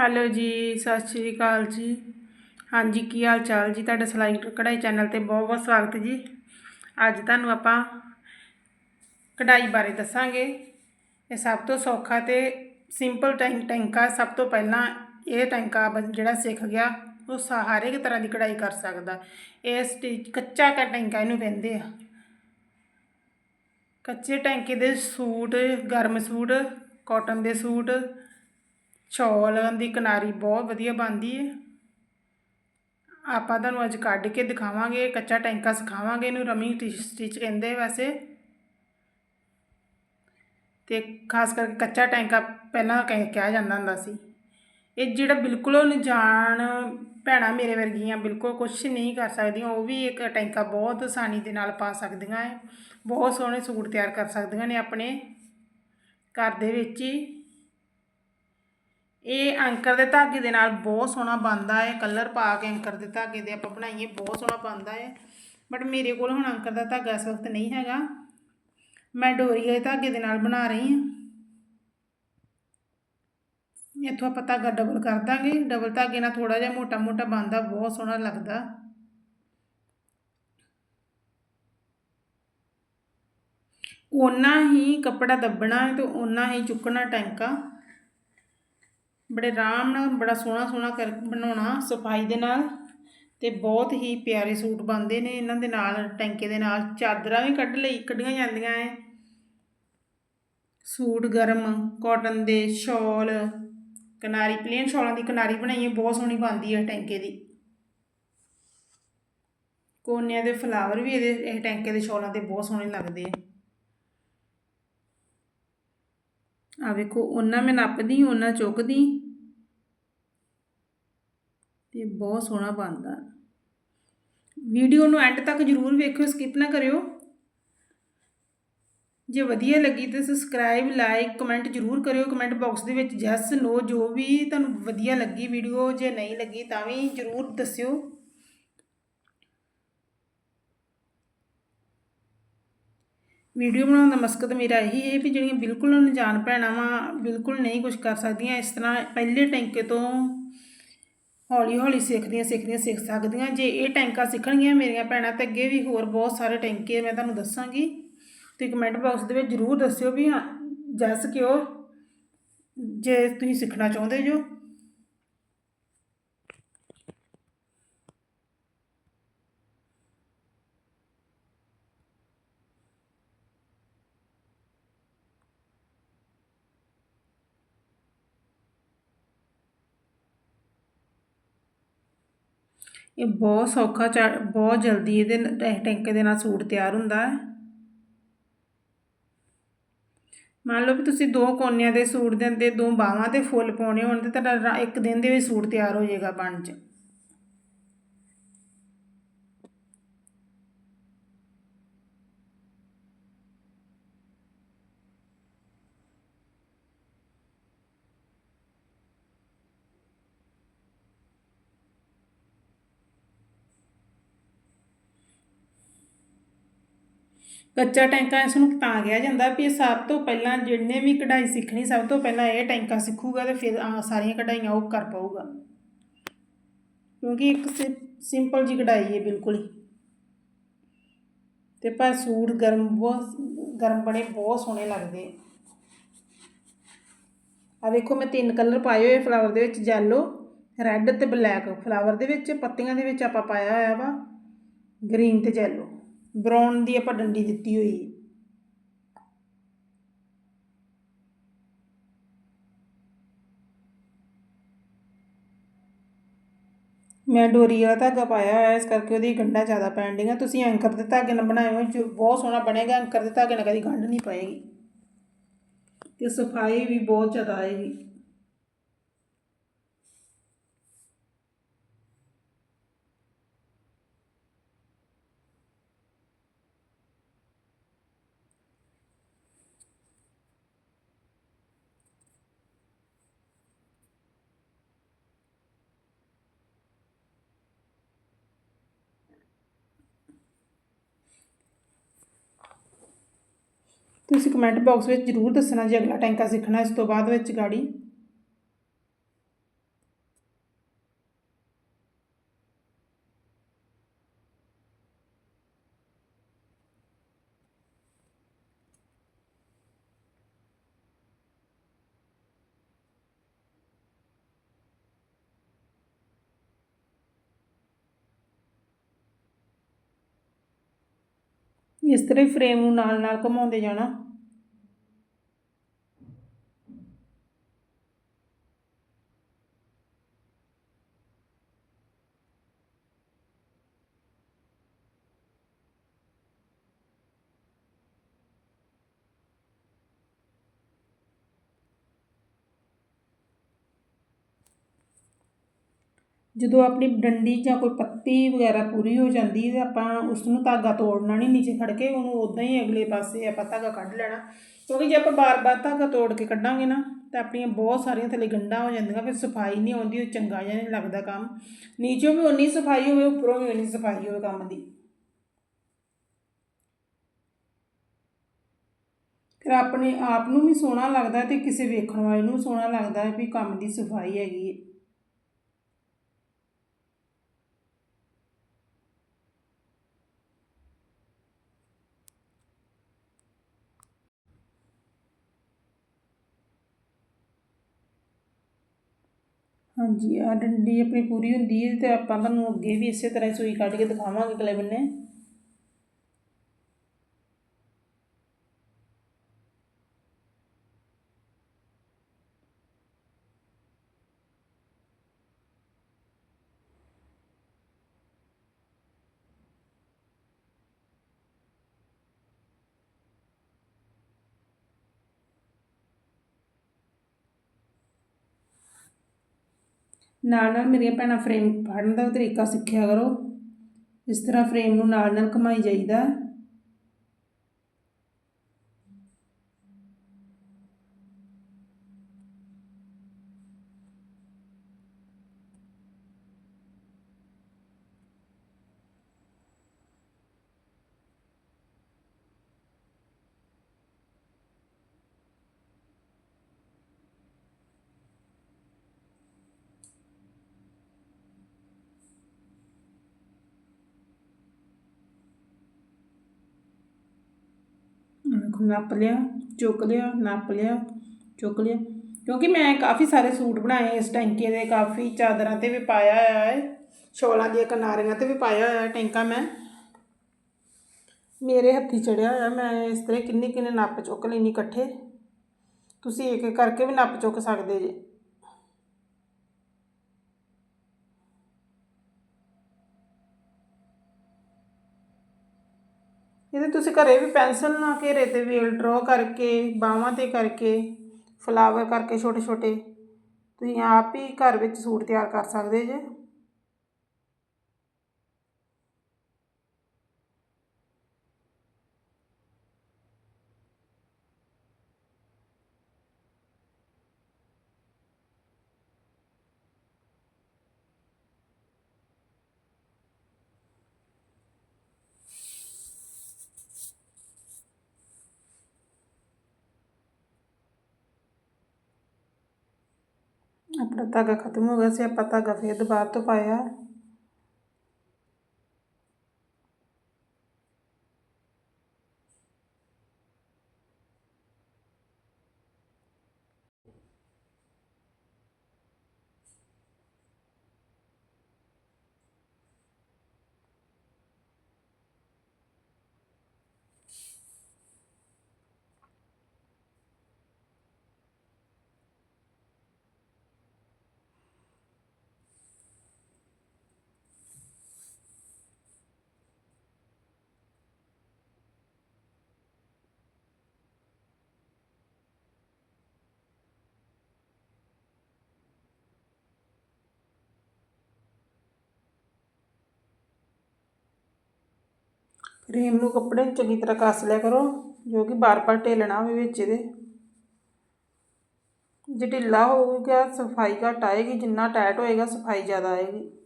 Hello ਜੀ, ਸਤਿ ਸ਼੍ਰੀ ਅਕਾਲ ਜੀ। ਹਾਂਜੀ, ਕੀ ਹਾਲ ਚਾਲ ਜੀ? ਤੁਹਾਡਾ ਸਿਲਾਈ ਕਢਾਈ ਚੈਨਲ ਤੇ ਬਹੁਤ ਬਹੁਤ ਸਵਾਗਤ ਜੀ। ਅੱਜ ਤੁਹਾਨੂੰ ਆਪਾਂ ਕਢਾਈ ਬਾਰੇ ਦੱਸਾਂਗੇ। ਇਹ ਸਭ ਤੋਂ ਸੌਖਾ ਤੇ ਸਿੰਪਲ ਟੈਂ, ਟੈਂਕਾ, ਸਭ ਤੋਂ ਪਹਿਲਾਂ ਇਹ ਟੈਂਕਾ ਬੰ- ਜਿਹੜਾ ਸਿੱਖ ਗਿਆ, ਉਹ ਸਾ- ਹਰ ਇੱਕ ਤਰ੍ਹਾਂ ਦੀ ਕਢਾਈ ਕਰ ਸਕਦਾ। ਇਹ ਸਟਿਚ, ਕੱਚਾ ਕਾ ਟੈਂਕਾ ਇਹਨੂੰ ਕਹਿੰਦੇ ਆ। ਕੱਚੇ ਟੈਂਕੇ ਦੇ ਸੂਟ, ਗਰਮ ਸੂਟ, ਕਾਟਨ ਦੇ ਸੂਟ ਸ਼ਾਲ ਦੀ ਕਿਨਾਰੀ ਬਹੁਤ ਵਧੀਆ ਬਣਦੀ ਹੈ ਆਪਾਂ ਤੁਹਾਨੂੰ ਅੱਜ ਕੱਢ ਕੇ ਦਿਖਾਵਾਂਗੇ, ਕੱਚਾ ਟੈਂਕਾ ਸਿਖਾਵਾਂਗੇ ਇਹਨੂੰ, ਰਮੀ ਸਟਿਚ ਕਹਿੰਦੇ ਵੈਸੇ। ਤੇ ਖਾਸ ਕਰਕੇ ਕੱਚਾ ਟੈਂਕਾ ਪਹਿਲਾਂ ਕਹਿ, ਕਿਹਾ ਜਾਂਦਾ ਹੁੰਦਾ ਸੀ। ਇਹ ਜਿਹੜਾ ਬਿਲਕੁਲ ਅਣਜਾਣ ਭੈਣਾਂ ਮੇਰੇ ਵਰਗੀਆਂ ਬਿਲਕੁਲ ਕੁਝ ਨਹੀਂ ਕਰ ਸਕਦੀਆਂ, ਉਹ ਵੀ ਇੱਕ ਟੈਂਕਾ ਬਹੁਤ ਆਸਾਨੀ ਦੇ ਨਾਲ ਪਾ ਸਕਦੀਆਂ ਹੈ ਬਹੁਤ ਸੋਹਣੇ ਸੂਟ ਤਿਆਰ ਕਰ ਸਕਦੀਆਂ ਨੇ ਆਪਣੇ ਘਰ ਦੇ ਵਿੱਚ ਹੀ। ਇਹ ਐਂਕਰ ਦੇ ਧਾਗੇ ਦੇ ਨਾਲ ਬਹੁਤ ਸੋਹਣਾ ਬਣਦਾ ਹੈ ਕਲਰ ਪਾ ਕੇ ਐਂਕਰ ਦੇ ਧਾਗੇ ਦੇ ਆਪਾਂ ਬਣਾਈਏ, ਬਹੁਤ ਸੋਹਣਾ ਬਣਦਾ ਹੈ। ਬਟ ਮੇਰੇ ਕੋਲ ਹੁਣ ਐਂਕਰ ਦਾ ਧਾਗਾ ਇਸ ਵਕਤ ਨਹੀਂ ਹੈਗਾ। ਮੈਂ ਡੋਰੀ ਦੇ ਧਾਗੇ ਦੇ ਨਾਲ ਬਣਾ ਰਹੀ ਹਾਂ। ਇੱਥੋਂ ਆਪਾਂ ਧਾਗਾ ਡਬਲ ਕਰ ਦਾਂਗੇ। ਡਬਲ ਧਾਗੇ ਨਾਲ ਥੋੜਾ ਜਿਹਾ ਮੋਟਾ ਮੋਟਾ ਬਣਦਾ, ਬਹੁਤ ਸੋਹਣਾ ਲੱਗਦਾ। ਓਨਾ ਹੀ ਕੱਪੜਾ ਦੱਬਣਾ ਹੈ ਤੇ ਓਨਾ ਹੀ ਚੁੱਕਣਾ ਟੈਂਕਾ। ਬੜੇ ਆਰਾਮ ਨਾਲ, ਬੜਾ ਸੋਹਣਾ ਸੋਹਣਾ ਕਰ ਬਣਾਉਣਾ ਸਫ਼ਾਈ ਦੇ ਨਾਲ ਤੇ ਬਹੁਤ ਹੀ ਪਿਆਰੇ ਸੂਟ ਬਣਦੇ ਨੇ ਇਹਨਾਂ ਦੇ ਨਾਲ, ਟੈਂਕੇ ਦੇ ਨਾਲ, ਚਾਦਰਾਂ ਵੀ ਕੱਢ ਲਈ, ਕੱਢੀਆਂ ਜਾਂਦੀਆਂ ਐ। ਸੂਟ ਗਰਮ ਕਾਟਨ ਦੇ ਸ਼ਾਲ, ਕਿਨਾਰੀ ਪਲੇਨ ਸ਼ਾਲਾਂ ਦੀ ਕਿਨਾਰੀ ਬਣਾਈ ਹੈ ਬਹੁਤ ਸੋਹਣੀ ਬਣਦੀ ਹੈ ਟੈਂਕੇ ਦੀ। ਕੋਨਿਆਂ ਦੇ ਫਲਾਵਰ ਵੀ ਇਹਦੇ, ਇਹ ਟੈਂਕੇ ਦੇ ਸ਼ਾਲਾਂ ਤੇ ਬਹੁਤ ਸੋਹਣੇ ਲੱਗਦੇ ਆ ਆ ਵੇਖੋ, ਉਹਨਾਂ ਮੈਂ ਨੱਪਦੀ, ਉਹਨਾਂ ਚੁੱਕਦੀ। ਤੇ ਬਹੁਤ ਸੋਹਣਾ ਬਣਦਾ। ਵੀਡੀਓ ਨੂੰ ਐਂਡ ਤੱਕ ਜਰੂਰ ਵੇਖਿਓ ਸਕਿਪ ਨਾ ਕਰਿਓ। ਜੇ ਵਧੀਆ ਲੱਗੀ ਤਾਂ ਸਬਸਕ੍ਰਾਈਬ ਲਾਈਕ ਕਮੈਂਟ ਜਰੂਰ ਕਰਿਓ। ਕਮੈਂਟ ਬਾਕਸ ਦੇ ਵਿੱਚ ਜੈਸ ਨੋ ਜੋ ਵੀ ਤੁਹਾਨੂੰ ਵਧੀਆ ਲੱਗੀ ਵੀਡੀਓ, ਜੇ ਨਹੀਂ ਲੱਗੀ ਤਾਂ ਵੀ ਜਰੂਰ ਦੱਸਿਓ। ਵੀਡੀਓ ਬਣਾਉਣ ਦਾ ਮਕਸਦ ਮੇਰਾ ਇਹੀ ਹੈ ਵੀ ਜਿਹੜੀਆਂ ਬਿਲਕੁਲ ਅਣਜਾਣ ਭੈਣਾਂ ਵਾ, ਬਿਲਕੁਲ ਨਹੀਂ ਕੁਝ ਕਰ ਸਕਦੀਆਂ, ਇਸ ਤਰ੍ਹਾਂ ਪਹਿਲੇ ਟੈਂਕੇ ਤੋਂ ਹੌਲੀ ਹੌਲੀ ਸਿੱਖਦੀਆਂ ਸਿੱਖਦੀਆਂ, ਸਿੱਖ ਸਕਦੀਆਂ। ਜੇ ਇਹ ਟੈਂਕਾ ਸਿੱਖਣਗੀਆਂ ਮੇਰੀਆਂ ਭੈਣਾਂ, ਤੇ ਅੱਗੇ ਵੀ ਹੋਰ ਬਹੁਤ ਸਾਰੇ ਟੈਂਕੇ ਮੈਂ ਤੁਹਾਨੂੰ ਦੱਸਾਂਗੀ। ਤੇ ਕਮੈਂਟ ਬਾਕਸ ਦੇ ਵਿੱਚ ਜਰੂਰ ਦੱਸਿਓ ਵੀ ਜੈਸ ਕਿਉਂ? ਜੇ ਤੁਸੀਂ ਸਿੱਖਣਾ ਚਾਹੁੰਦੇ ਜੋ। ਇਹ ਬਹੁਤ ਸੌਖਾ ਚਾ- ਬਹੁਤ ਜਲਦੀ ਇਹਦੇ ਨ- ਇਹ ਟੈਂਕੇ ਦੇ ਨਾਲ ਸੂਟ ਤਿਆਰ ਹੁੰਦਾ ਹੈ। ਮੰਨ ਲਓ ਵੀ ਤੁਸੀਂ ਦੋ ਕੋਨਿਆਂ ਦੇ ਸੂਟ ਦੇ ਅੰਦਰ ਦੋ ਬਾਹਾਂ ਤੇ ਫੁੱਲ ਪਾਉਣੇ ਹੋਣ ਤੇ ਤੁਹਾਡਾ ਇੱਕ ਦਿਨ ਦੇ ਵਿੱਚ ਸੂਟ ਤਿਆਰ ਹੋ ਜਾਏਗਾ ਬਣ ਚ। ਕੱਚਾ ਟੈਂਕਾ ਇਸ ਨੂੰ ਤਾਂ ਕਿਹਾ ਜਾਂਦਾ ਵੀ ਇਹ ਸਭ ਤੋਂ ਪਹਿਲਾਂ ਜਿਹਨੇ ਵੀ ਕਢਾਈ ਸਿੱਖਣੀ, ਸਭ ਤੋਂ ਪਹਿਲਾਂ ਇਹ ਟੈਂਕਾ ਸਿੱਖੂਗਾ ਤੇ ਫਿਰ ਆਹ ਸਾਰੀਆਂ ਕਢਾਈਆਂ ਉਹ ਕਰ ਪਾਊਗਾ। ਕਿਉਂਕਿ ਇੱਕ ਸਿੰਪਲ ਜੀ ਕਢਾਈ ਹੈ ਬਿਲਕੁਲ ਹੀ। ਤੇ ਪਰ ਸੂਟ ਗਰਮ ਬਹੁਤ, ਗਰਮ ਬਣੇ ਬਹੁਤ ਸੋਹਣੇ ਲੱਗਦੇ ਆ। ਵੇਖੋ ਮੈਂ ਤਿੰਨ ਕਲਰ ਪਾਏ ਹੋਏ ਫਲਾਵਰ ਦੇ ਵਿੱਚ ਜੈਲੋ, ਰੈੱਡ ਤੇ ਬਲੈਕ। ਫਲਾਵਰ ਦੇ ਵਿੱਚ, ਪੱਤੀਆਂ ਦੇ ਵਿੱਚ ਆਪਾਂ ਪਾਇਆ ਹੋਇਆ ਵਾ, ਗ੍ਰੀਨ ਤੇ ਜੈਲੋ। ਬਰਾਊਨ ਦੀ ਆਪਾਂ ਡੰਡੀ ਦਿੱਤੀ ਹੋਈ। ਹੈ ਮੈਂ ਡੋਰੀ ਵਾਲਾ ਧਾਗਾ ਪਾਇਆ ਹੋਇਆ, ਇਸ ਕਰਕੇ ਉਹਦੀ ਗੰਢਾਂ ਜ਼ਿਆਦਾ ਪੈਣ ਡੀਆਂ ਤੁਸੀਂ ਐਂਕਰ ਦੇ ਧਾਗੇ ਨਾਲ ਬਣਾਏ ਹੋ ਜੋ ਬਹੁਤ ਸੋਹਣਾ ਬਣੇਗਾ, ਐਂਕਰ ਦੇ ਧਾਗੇ ਨਾਲ ਕਦੀ ਗੰਢ ਨਹੀਂ ਪਏਗੀ। ਤੇ ਸਫ਼ਾਈ ਵੀ ਬਹੁਤ ਜ਼ਿਆਦਾ ਆਏਗੀ। ਤੁਸੀਂ ਕਮੈਂਟ ਬਾਕਸ ਵਿੱਚ ਜਰੂਰ ਦੱਸਣਾ ਜੇ, ਅਗਲਾ ਟੈਂਕਾ ਸਿੱਖਣਾ, ਇਸ ਤੋਂ ਬਾਅਦ ਵਿੱਚ ਗਾੜੀ ਇਸ ਤਰ੍ਹਾਂ ਹੀ ਫਰੇਮ ਨੂੰ ਨਾਲ ਨਾਲ ਘੁਮਾਉਂਦੇ ਜਾਣਾ। ਜਦੋਂ ਆਪਣੀ ਡੰਡੀ ਜਾਂ ਕੋਈ ਪੱਤੀ ਵਗੈਰਾ ਪੂਰੀ ਹੋ ਜਾਂਦੀ ਹੈ ਤਾਂ ਆਪਾਂ ਉਸ ਨੂੰ ਧਾਗਾ ਤੋੜਨਾ ਨਹੀਂ, ਨੀਚੇ ਖੜ ਕੇ ਉਹਨੂੰ ਉਦਾਂ ਹੀ ਅਗਲੇ ਪਾਸੇ ਆਪਾਂ ਧਾਗਾ ਕੱਢ ਲੈਣਾ। ਕਿਉਂਕਿ ਜੇ ਆਪਾਂ ਬਾਰ-ਬਾਰ ਧਾਗਾ ਤੋੜ ਕੇ ਕੱਢਾਂਗੇ ਨਾ, ਤਾਂ ਆਪਣੀਆਂ ਬਹੁਤ ਸਾਰੀਆਂ ਥੱਲੇ ਗੰਢਾਂ ਹੋ ਜਾਂਦੀਆਂ, ਫਿਰ ਸਫ਼ਾਈ ਨਹੀਂ ਆਉਂਦੀ, ਉਹ ਚੰਗਾ ਜਿਹਾ ਨਹੀਂ ਲੱਗਦਾ ਕੰਮ। ਨੀਚੋਂ ਵੀ ਉਨੀ ਸਫ਼ਾਈ ਹੋਵੇ, ਉੱਪਰੋਂ ਵੀ ਉਨੀ ਸਫ਼ਾਈ ਹੋਵੇ ਕੰਮ ਦੀ। ਫਿਰ ਆਪਣੇ ਆਪ ਨੂੰ ਵੀ ਸੋਹਣਾ ਲੱਗਦਾ ਤੇ ਕਿਸੇ ਵੇਖਣ ਵਾਲੇ ਨੂੰ ਵੀ ਸੋਹਣਾ ਲੱਗਦਾ ਵੀ ਕੰਮ ਦੀ ਸਫ਼ਾਈ ਹੈਗੀ ਹੈ। ਹਾਂਜੀ, ਆਹ ਡੰਡੀ ਆਪਣੀ ਪੂਰੀ ਹੁੰਦੀ ਹੈ ਤੇ ਆਪਾਂ ਤੁਹਾਨੂੰ ਅੱਗੇ ਵੀ ਇਸੇ ਤਰ੍ਹਾਂ ਹੀ ਸੂਈ ਕੱਢ ਕੇ ਦਿਖਾਵਾਂਗੇ ਅਗਲੇ ਬੰਨੇ ਨਾਲ ਨਾਲ ਮੇਰੀਆਂ ਭੈਣਾਂ ਫਰੇਮ ਫੜਨ ਦਾ ਤਰੀਕਾ ਸਿੱਖਿਆ ਕਰੋ। ਇਸ ਤਰ੍ਹਾਂ ਫਰੇਮ ਨੂੰ ਨਾਲ ਨਾਲ ਘੁਮਾਈ ਜਾਈਦਾ। ਨੱਪ ਲਿਆ, ਚੁੱਕ ਲਿਆ, ਨੱਪ ਲਿਆ, ਚੁੱਕ ਲਿਆ। ਕਿਉਂਕਿ ਮੈਂ ਕਾਫੀ ਸਾਰੇ ਸੂਟ ਬਣਾਏ ਇਸ ਟੈਂਕੇ ਦੇ ਕਾਫੀ ਚਾਦਰਾਂ ਤੇ ਵੀ ਪਾਇਆ ਹੋਇਆ ਹੈ ਸ਼ੋਲਾਂ ਦੀਆਂ ਕਿਨਾਰੀਆਂ ਤੇ ਵੀ ਪਾਇਆ ਹੋਇਆ ਹੈ ਟੈਂਕਾ ਮੈਂ। ਮੇਰੇ ਹੱਥੀ ਚੜਿਆ ਹੋਇਆ, ਮੈਂ ਇਸ ਤਰ੍ਹਾਂ ਕਿੰਨੇ ਕਿੰਨੇ ਨੱਪ ਚੁੱਕ ਲੈਣੀ ਇਕੱਠੇ। ਤੁਸੀਂ ਇੱਕ ਇੱਕ ਕਰਕੇ ਵੀ ਨੱਪ ਚੁੱਕ ਸਕਦੇ ਜੇ। ਇਹਦੇ ਤੁਸੀਂ ਘਰੇ ਵੀ ਪੈਨਸਲ ਨਾਲ ਘੇਰੇ ਤੇ ਵੇਲ ਡਰਾ ਕਰਕੇ, ਬਾਹਾਂ ਤੇ ਕਰਕੇ ਫਲਾਵਰ ਕਰਕੇ ਛੋਟੇ ਛੋਟੇ ਤੁਸੀਂ ਆਪ ਹੀ ਘਰ ਵਿੱਚ ਸੂਟ ਤਿਆਰ ਕਰ ਸਕਦੇ ਜੇ। ਆਪਣਾ ਧਾਗਾ ਖਤਮ ਹੋ ਗਿਆ ਸੀ ਆਪਾਂ ਧਾਗਾ ਫੇਰ ਦੁਬਾਰਾ ਤੋਂ ਪਾਇਆ। ਫਰੇਮ ਨੂੰ ਕੱਪੜੇ ਨੂੰ ਚੰਗੀ ਤਰ੍ਹਾਂ ਕੱਸ ਲਿਆ ਕਰੋ, ਜੋ ਕਿ ਬਾਰ-ਬਾਰ ਢੇਲਣਾ ਹੋਵੇ ਵਿੱਚ ਇਹਦੇ। ਜੇ ਢਿੱਲਾ ਹੋਊਗਾ, ਸਫ਼ਾਈ ਘੱਟ ਆਏਗੀ, ਜਿੰਨਾ ਟਾਈਟ ਹੋਏਗਾ, ਸਫ਼ਾਈ ਜ਼ਿਆਦਾ ਆਏਗੀ।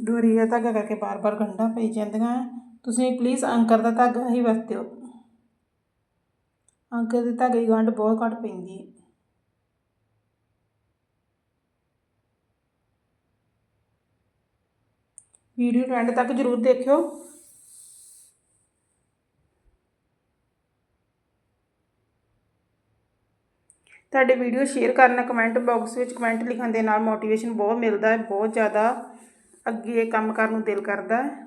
ਡੋਰੀ ਦਾ ਧਾਗਾ ਕਰਕੇ ਬਾਰ-ਬਾਰ ਗੰਢਾਂ ਪਈ ਜਾਂਦੀਆਂ ਤੁਸੀਂ ਪਲੀਜ਼ ਅੰਕਰ ਦਾ ਧਾਗਾ ਹੀ ਵਰਤਿਓ ਅੰਕਰ ਦੇ ਧਾਗੇ ਦੀ ਗੰਢ ਬਹੁਤ ਘੱਟ ਪੈਂਦੀ ਹੈ ਵੀਡੀਓ ਨੂੰ ਐਂਡ ਤੱਕ ਜ਼ਰੂਰ ਦੇਖਿਓ। ਤੁਹਾਡੇ ਵੀਡੀਓ ਸ਼ੇਅਰ ਕਰਨਾ ਕਮੈਂਟ ਬਾਕਸ ਵਿੱਚ ਕਮੈਂਟ ਲਿਖਣ ਦੇ ਨਾਲ ਮੋਟੀਵੇਸ਼ਨ ਬਹੁਤ ਮਿਲਦਾ ਹੈ, ਬਹੁਤ ਜ਼ਿਆਦਾ। ਅੱਗੇ ਕੰਮ ਕਰਨ ਨੂੰ ਦਿਲ ਕਰਦਾ ਹੈ।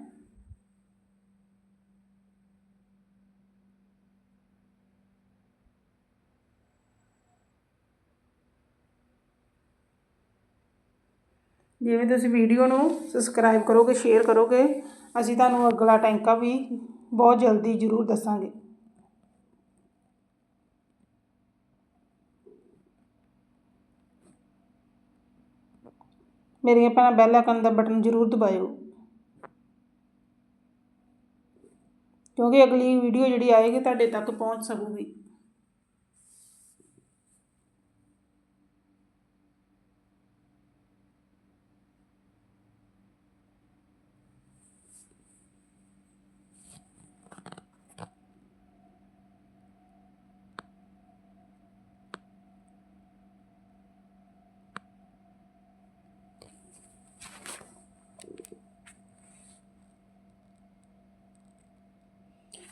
ਜਿਵੇਂ ਤੁਸੀਂ ਵੀਡੀਓ ਨੂੰ ਸਬਸਕ੍ਰਾਈਬ ਕਰੋਗੇ ਸ਼ੇਅਰ ਕਰੋਗੇ, ਅਸੀਂ ਤੁਹਾਨੂੰ ਅਗਲਾ ਟੈਂਕਾ ਵੀ ਬਹੁਤ ਜਲਦੀ ਜ਼ਰੂਰ ਦੱਸਾਂਗੇ। ਮੇਰੀਆਂ ਭੈਣਾਂ ਬੈਲ ਆਈਕਨ ਦਾ ਬਟਨ ਜ਼ਰੂਰ ਦਬਾਇਓ। ਕਿਉਂਕਿ ਅਗਲੀ ਵੀਡੀਓ ਜਿਹੜੀ ਆਏਗੀ ਤੁਹਾਡੇ ਤੱਕ ਪਹੁੰਚ ਸਕੂਗੀ।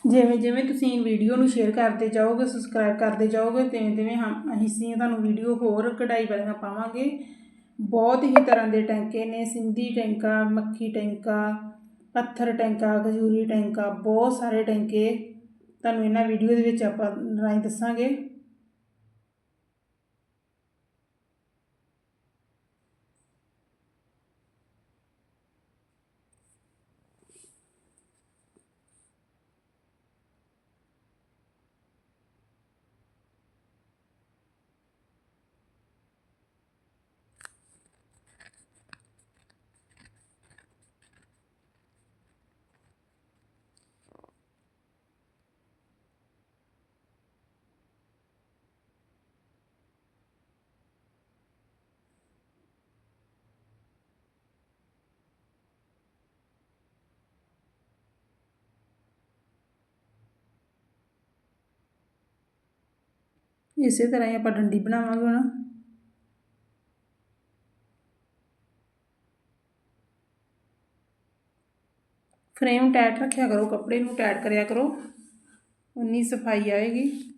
ਜਿਵੇਂ ਜਿਵੇਂ ਤੁਸੀਂ ਵੀਡੀਓ ਨੂੰ ਸ਼ੇਅਰ ਕਰਦੇ ਜਾਓਗੇ ਸਬਸਕ੍ਰਾਈਬ ਕਰਦੇ ਜਾਓਗੇ, ਤਿਵੇਂ ਤਿਵੇਂ ਹਮ ਅਸੀਂ ਤੁਹਾਨੂੰ ਵੀਡੀਓ ਹੋਰ ਕਢਾਈ ਵਾਲੀਆਂ ਪਾਵਾਂਗੇ। ਬਹੁਤ ਹੀ ਤਰ੍ਹਾਂ ਦੇ ਟੈਂਕੇ ਨੇ, ਸਿੰਧੀ ਟੈਂਕਾ, ਮੱਖੀ ਟੈਂਕਾ, ਪੱਥਰ ਟੈਂਕਾ, ਖਜੂਰੀ ਟੈਂਕਾ, ਬਹੁਤ ਸਾਰੇ ਟੈਂਕੇ। ਤੁਹਾਨੂੰ ਇਹਨਾਂ ਵੀਡੀਓ ਦੇ ਵਿੱਚ ਆਪਾਂ ਰਾਹੀਂ ਦੱਸਾਂਗੇ। ਇਸੇ ਤਰ੍ਹਾਂ ਹੀ ਆਪਾਂ ਡੰਡੀ ਬਣਾਵਾਂਗੇ ਹੁਣ। ਫਰੇਮ ਟਾਈਟ ਰੱਖਿਆ ਕਰੋ, ਕੱਪੜੇ ਨੂੰ ਟਾਈਟ ਕਰਿਆ ਕਰੋ। ਉਨੀ ਸਫ਼ਾਈ ਆਏਗੀ।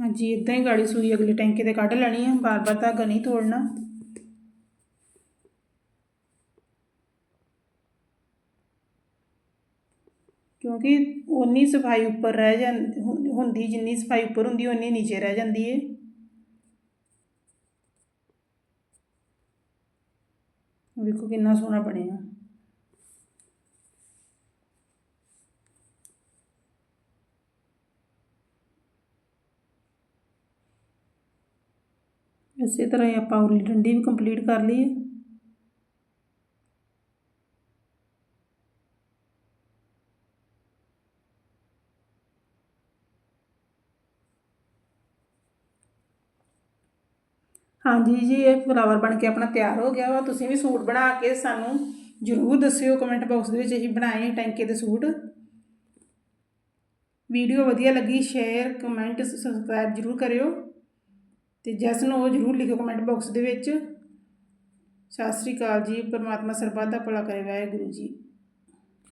ਹਾਂਜੀ ਇਦਾਂ ਹੀ ਗਾੜੀ ਸੂਈ ਅਗਲੇ ਟੈਂਕੇ ਤੇ ਕੱਢ ਲੈਣੀ ਹੈ ਬਾਰ-ਬਾਰ ਧਾਗਾ ਨਹੀਂ ਤੋੜਨਾ। ਕਿਉਂਕਿ ਉਨੀ ਸਫ਼ਾਈ ਉੱਪਰ ਰਹਿ ਜਾਂਦੀ ਹੁੰਦੀ ਜਿੰਨੀ ਸਫ਼ਾਈ ਉੱਪਰ ਹੁੰਦੀ ਉਨੀ ਨੀਚੇ ਰਹਿ ਜਾਂਦੀ ਹੈ ਵੇਖੋ ਕਿੰਨਾ ਸੋਹਣਾ ਬਣਿਆ। ਇਸੇ ਤਰ੍ਹਾਂ ਹੀ ਆਪਾਂ ਉਰਲੀ ਡੰਡੀ ਵੀ ਕੰਪਲੀਟ ਕਰ ਲਈ ਹੈ ਹਾਂਜੀ ਜੀ, ਇਹ ਫਲਾਵਰ ਬਣ ਕੇ ਆਪਣਾ ਤਿਆਰ ਹੋ ਗਿਆ ਵਾ। ਤੁਸੀਂ ਵੀ ਸੂਟ ਬਣਾ ਕੇ ਸਾਨੂੰ ਜ਼ਰੂਰ ਦੱਸਿਓ ਕਮੈਂਟ ਬਾਕਸ ਦੇ ਵਿੱਚ, ਅਸੀਂ ਬਣਾਏ ਟੈਂਕੇ ਦੇ ਸੂਟ। ਵੀਡੀਓ ਵਧੀਆ ਲੱਗੀ ਸ਼ੇਅਰ ਕਮੈਂਟ ਸਬਸਕ੍ਰਾਈਬ ਜ਼ਰੂਰ ਕਰਿਓ। ਤੇ ਜਸ ਨੂੰ ਉਹ ਜ਼ਰੂਰ ਲਿਖੋ ਕਮੈਂਟ ਬਾਕਸ ਦੇ ਵਿੱਚ। ਸਤਿ ਸ੍ਰੀ ਅਕਾਲ ਜੀ, ਪਰਮਾਤਮਾ ਸਰਬੱਤ ਦਾ ਭਲਾ ਕਰੇ, ਵਾਹਿਗੁਰੂ ਜੀ